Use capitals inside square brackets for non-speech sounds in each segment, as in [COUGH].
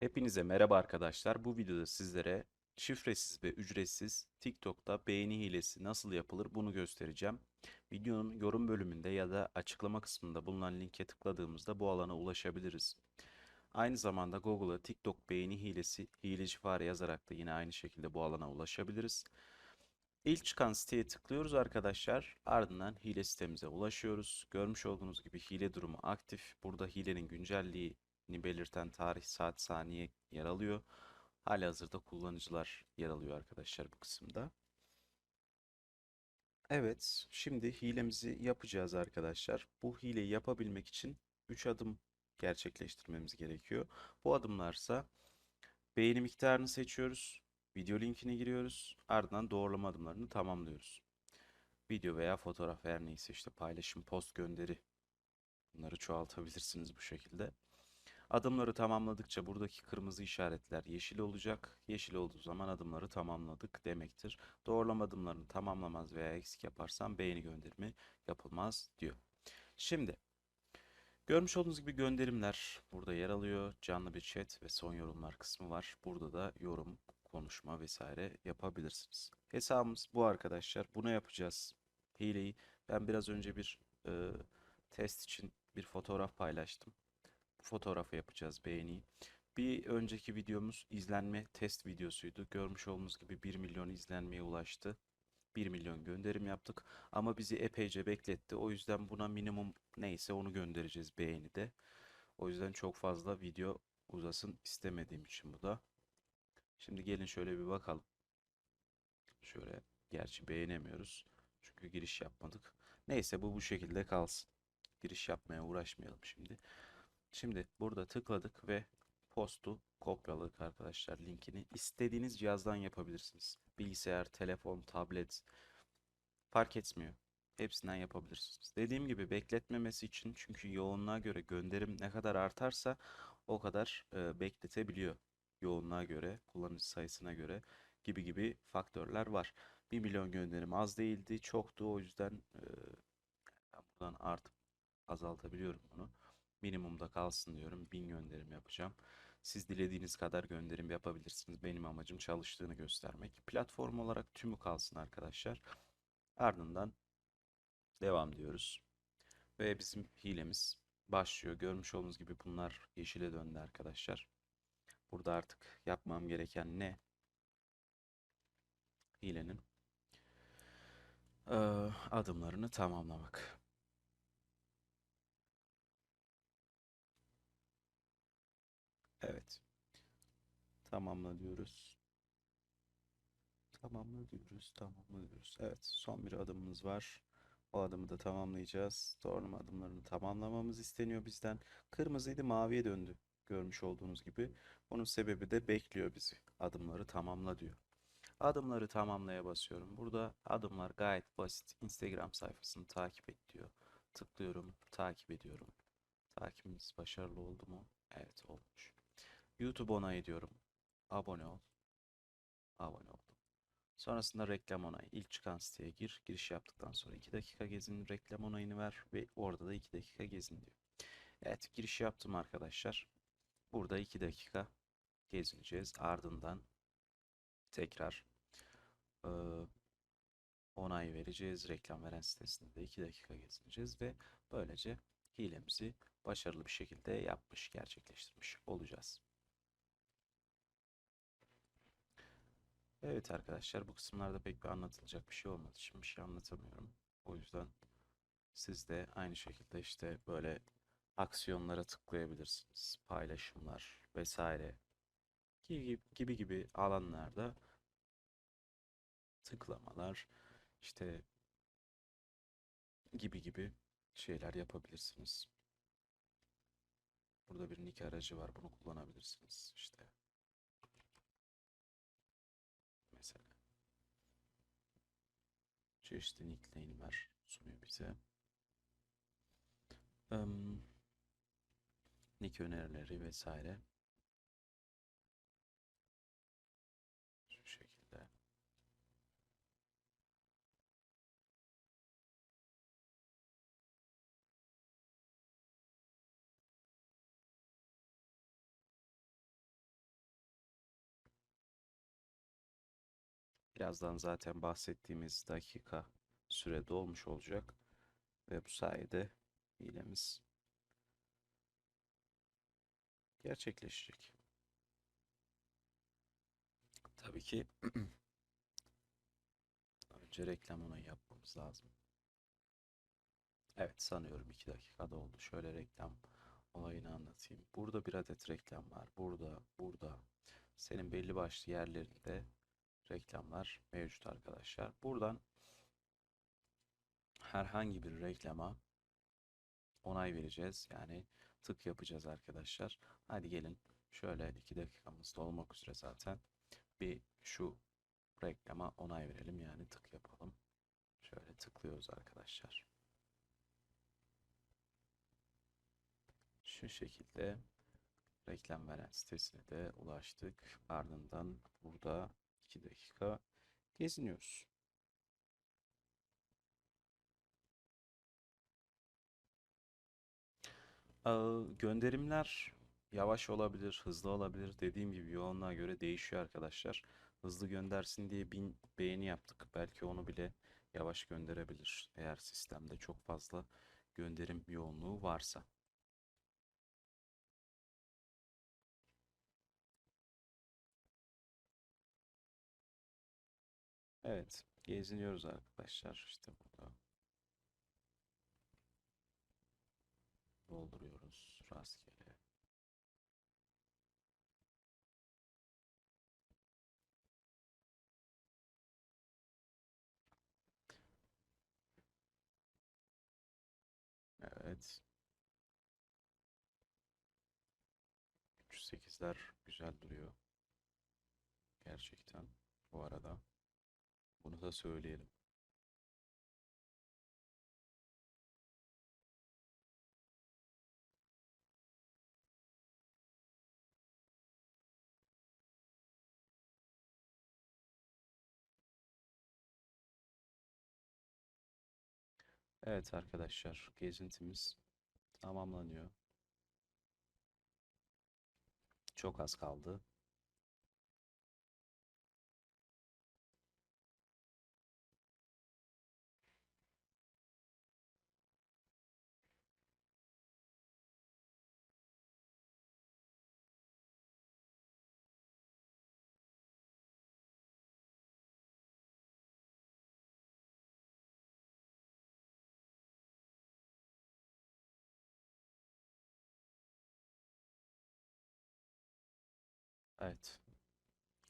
Hepinize merhaba arkadaşlar. Bu videoda sizlere şifresiz ve ücretsiz TikTok'ta beğeni hilesi nasıl yapılır bunu göstereceğim. Videonun yorum bölümünde ya da açıklama kısmında bulunan linke tıkladığımızda bu alana ulaşabiliriz. Aynı zamanda Google'a TikTok beğeni hilesi, hileci fare yazarak da yine aynı şekilde bu alana ulaşabiliriz. İlk çıkan siteye tıklıyoruz arkadaşlar. Ardından hile sitemize ulaşıyoruz. Görmüş olduğunuz gibi hile durumu aktif. Burada hilenin güncelliği belirten tarih, saat, saniye yer alıyor. Halihazırda kullanıcılar yer alıyor arkadaşlar bu kısımda. Evet, şimdi hilemizi yapacağız arkadaşlar. Bu hileyi yapabilmek için 3 adım gerçekleştirmemiz gerekiyor. Bu adımlarsa beğeni miktarını seçiyoruz. Video linkine giriyoruz. Ardından doğrulama adımlarını tamamlıyoruz. Video veya fotoğraf her neyse işte paylaşım, post, gönderi. Bunları çoğaltabilirsiniz bu şekilde. Adımları tamamladıkça buradaki kırmızı işaretler yeşil olacak. Yeşil olduğu zaman adımları tamamladık demektir. Doğrulama adımlarını tamamlamaz veya eksik yaparsan beğeni gönderimi yapılmaz diyor. Şimdi görmüş olduğunuz gibi gönderimler burada yer alıyor. Canlı bir chat ve son yorumlar kısmı var. Burada da yorum, konuşma vesaire yapabilirsiniz. Hesabımız bu arkadaşlar. Bunu yapacağız. Hileyi ben biraz önce bir e, test için bir fotoğraf paylaştım. Fotoğrafı yapacağız beğeni. Bir önceki videomuz izlenme test videosuydu. Görmüş olduğunuz gibi 1 milyon izlenmeye ulaştı. 1 milyon gönderim yaptık ama bizi epeyce bekletti. O yüzden buna minimum neyse onu göndereceğiz beğeni de. O yüzden çok fazla video uzasın istemediğim için bu da. Şimdi gelin şöyle bir bakalım. Şöyle gerçi beğenemiyoruz. Çünkü giriş yapmadık. Neyse bu bu şekilde kalsın. Giriş yapmaya uğraşmayalım şimdi. Şimdi burada tıkladık ve postu kopyaladık arkadaşlar linkini. istediğiniz cihazdan yapabilirsiniz. Bilgisayar, telefon, tablet fark etmiyor. Hepsinden yapabilirsiniz. Dediğim gibi bekletmemesi için çünkü yoğunluğa göre gönderim ne kadar artarsa o kadar e, bekletebiliyor. Yoğunluğa göre, kullanıcı sayısına göre gibi gibi faktörler var. 1 milyon gönderim az değildi, çoktu. O yüzden e, buradan artıp azaltabiliyorum bunu minimumda kalsın diyorum. 1000 gönderim yapacağım. Siz dilediğiniz kadar gönderim yapabilirsiniz. Benim amacım çalıştığını göstermek. Platform olarak tümü kalsın arkadaşlar. Ardından devam diyoruz. Ve bizim hilemiz başlıyor. Görmüş olduğunuz gibi bunlar yeşile döndü arkadaşlar. Burada artık yapmam gereken ne? Hilenin adımlarını tamamlamak. Evet. Tamamla diyoruz. Tamamla diyoruz. Tamamla diyoruz. Evet. Son bir adımımız var. O adımı da tamamlayacağız. Doğrulama adımlarını tamamlamamız isteniyor bizden. Kırmızıydı maviye döndü. Görmüş olduğunuz gibi. Bunun sebebi de bekliyor bizi. Adımları tamamla diyor. Adımları tamamlaya basıyorum. Burada adımlar gayet basit. Instagram sayfasını takip et diyor. Tıklıyorum. Takip ediyorum. Takibimiz başarılı oldu mu? Evet olmuş. YouTube onayı diyorum. Abone ol. Abone oldum. Sonrasında reklam onayı. İlk çıkan siteye gir. Giriş yaptıktan sonra 2 dakika gezin. Reklam onayını ver ve orada da 2 dakika gezin diyor. Evet giriş yaptım arkadaşlar. Burada 2 dakika gezineceğiz. Ardından tekrar e, onay vereceğiz. Reklam veren sitesinde de 2 dakika gezineceğiz ve böylece hilemizi başarılı bir şekilde yapmış, gerçekleştirmiş olacağız. Evet arkadaşlar bu kısımlarda pek bir anlatılacak bir şey olmadı. Şimdi bir şey anlatamıyorum. O yüzden siz de aynı şekilde işte böyle aksiyonlara tıklayabilirsiniz. Paylaşımlar vesaire gibi gibi, gibi alanlarda tıklamalar işte gibi gibi şeyler yapabilirsiniz. Burada bir nick aracı var. Bunu kullanabilirsiniz. İşte Çeşitli nickname'ler sunuyor bize. Um, nick önerileri vesaire. Birazdan zaten bahsettiğimiz dakika süre dolmuş olacak. Ve bu sayede hilemiz gerçekleşecek. Tabii ki [CLEARS THROAT] önce reklam onayı yapmamız lazım. Evet sanıyorum 2 dakikada oldu. Şöyle reklam olayını anlatayım. Burada bir adet reklam var. Burada, burada. Senin belli başlı yerlerinde reklamlar mevcut arkadaşlar. Buradan herhangi bir reklama onay vereceğiz. Yani tık yapacağız arkadaşlar. Hadi gelin şöyle 2 dakikamız da olmak üzere zaten bir şu reklama onay verelim. Yani tık yapalım. Şöyle tıklıyoruz arkadaşlar. Şu şekilde reklam veren sitesine de ulaştık. Ardından burada 2 dakika geziniyoruz. Ee, Gönderimler yavaş olabilir, hızlı olabilir. Dediğim gibi yoğunluğa göre değişiyor arkadaşlar. Hızlı göndersin diye bin beğeni yaptık. Belki onu bile yavaş gönderebilir. Eğer sistemde çok fazla gönderim yoğunluğu varsa. Evet, geziniyoruz arkadaşlar. İşte burada dolduruyoruz rastgele. Evet. 308'ler güzel duruyor. Gerçekten bu arada. Bunu da söyleyelim. Evet arkadaşlar, gezintimiz tamamlanıyor. Çok az kaldı. Evet,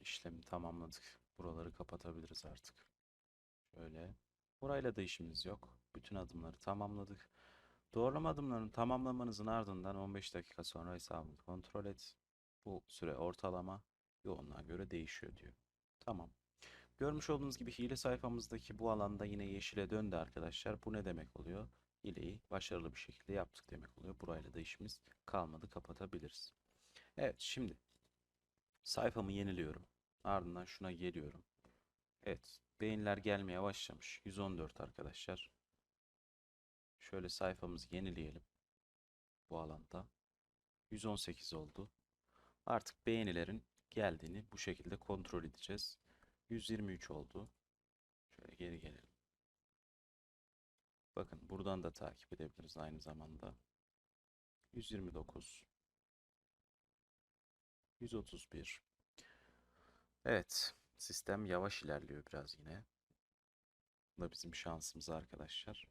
işlemi tamamladık. Buraları kapatabiliriz artık. Şöyle. Burayla da işimiz yok. Bütün adımları tamamladık. Doğrulama adımlarını tamamlamanızın ardından 15 dakika sonra hesabını kontrol et. Bu süre ortalama yoğunluğa göre değişiyor diyor. Tamam. Görmüş olduğunuz gibi hile sayfamızdaki bu alanda yine yeşile döndü arkadaşlar. Bu ne demek oluyor? Hileyi başarılı bir şekilde yaptık demek oluyor. Burayla da işimiz kalmadı kapatabiliriz. Evet şimdi sayfamı yeniliyorum. Ardından şuna geliyorum. Evet beğeniler gelmeye başlamış. 114 arkadaşlar. Şöyle sayfamızı yenileyelim. Bu alanda. 118 oldu. Artık beğenilerin geldiğini bu şekilde kontrol edeceğiz. 123 oldu. Şöyle geri gelelim. Bakın buradan da takip edebiliriz aynı zamanda. 129 131 Evet, sistem yavaş ilerliyor biraz yine. Bu da bizim şansımız arkadaşlar.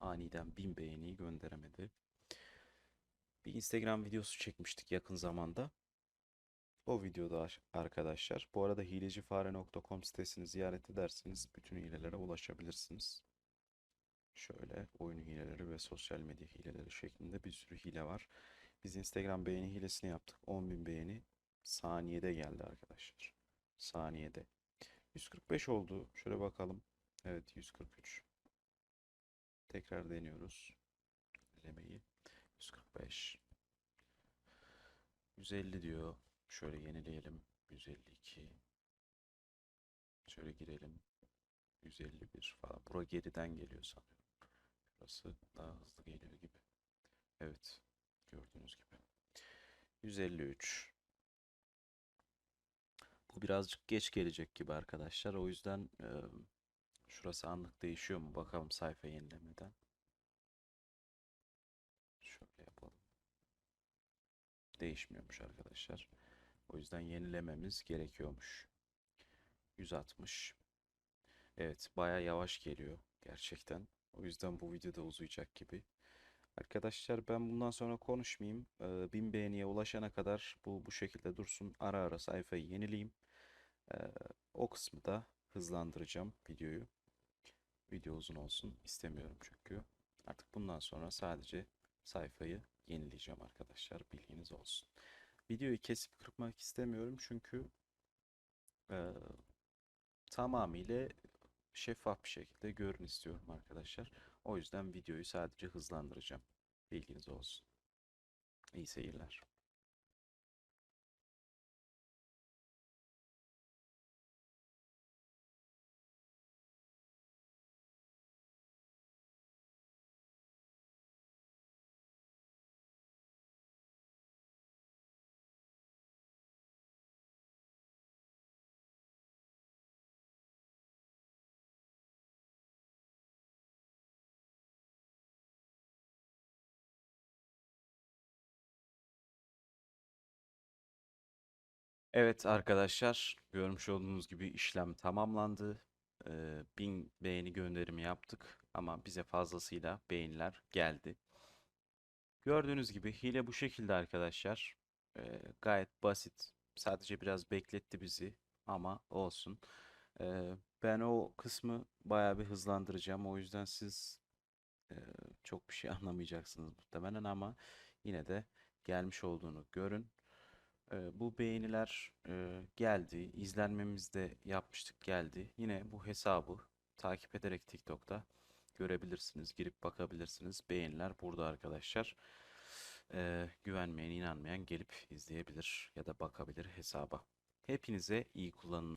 Aniden 1000 beğeniyi gönderemedi. Bir Instagram videosu çekmiştik yakın zamanda. O videoda arkadaşlar. Bu arada hilecifare.com sitesini ziyaret ederseniz bütün hilelere ulaşabilirsiniz. Şöyle oyun hileleri ve sosyal medya hileleri şeklinde bir sürü hile var. Biz Instagram beğeni hilesini yaptık. 10.000 beğeni saniyede geldi arkadaşlar. Saniyede. 145 oldu. Şöyle bakalım. Evet 143. Tekrar deniyoruz. Elemeyi. 145. 150 diyor. Şöyle yenileyelim. 152. Şöyle girelim. 151 falan. Bura geriden geliyor sanıyorum. Burası daha hızlı geliyor gibi. Evet. Gördüğünüz gibi. 153. Bu birazcık geç gelecek gibi arkadaşlar. O yüzden e, şurası anlık değişiyor mu? Bakalım sayfa yenilemeden. Şöyle yapalım. Değişmiyormuş arkadaşlar. O yüzden yenilememiz gerekiyormuş. 160. Evet, baya yavaş geliyor gerçekten. O yüzden bu videoda uzayacak gibi. Arkadaşlar ben bundan sonra konuşmayayım. Ee, 1000 beğeniye ulaşana kadar bu bu şekilde dursun. Ara ara sayfayı yenileyim. O kısmı da hızlandıracağım videoyu. Video uzun olsun istemiyorum çünkü. Artık bundan sonra sadece sayfayı yenileyeceğim arkadaşlar. Bilginiz olsun. Videoyu kesip kırpmak istemiyorum çünkü e, tamamıyla şeffaf bir şekilde görün istiyorum arkadaşlar. O yüzden videoyu sadece hızlandıracağım. Bilginiz olsun. İyi seyirler. Evet arkadaşlar, görmüş olduğunuz gibi işlem tamamlandı. Ee, 1000 beğeni gönderimi yaptık ama bize fazlasıyla beğeniler geldi. Gördüğünüz gibi hile bu şekilde arkadaşlar. Ee, gayet basit. Sadece biraz bekletti bizi ama olsun. Ee, ben o kısmı bayağı bir hızlandıracağım. O yüzden siz e, çok bir şey [LAUGHS] anlamayacaksınız muhtemelen ama yine de gelmiş olduğunu görün. Bu beğeniler geldi. İzlenmemizi de yapmıştık geldi. Yine bu hesabı takip ederek TikTok'ta görebilirsiniz. Girip bakabilirsiniz. Beğeniler burada arkadaşlar. Güvenmeyen, inanmayan gelip izleyebilir ya da bakabilir hesaba. Hepinize iyi kullanın.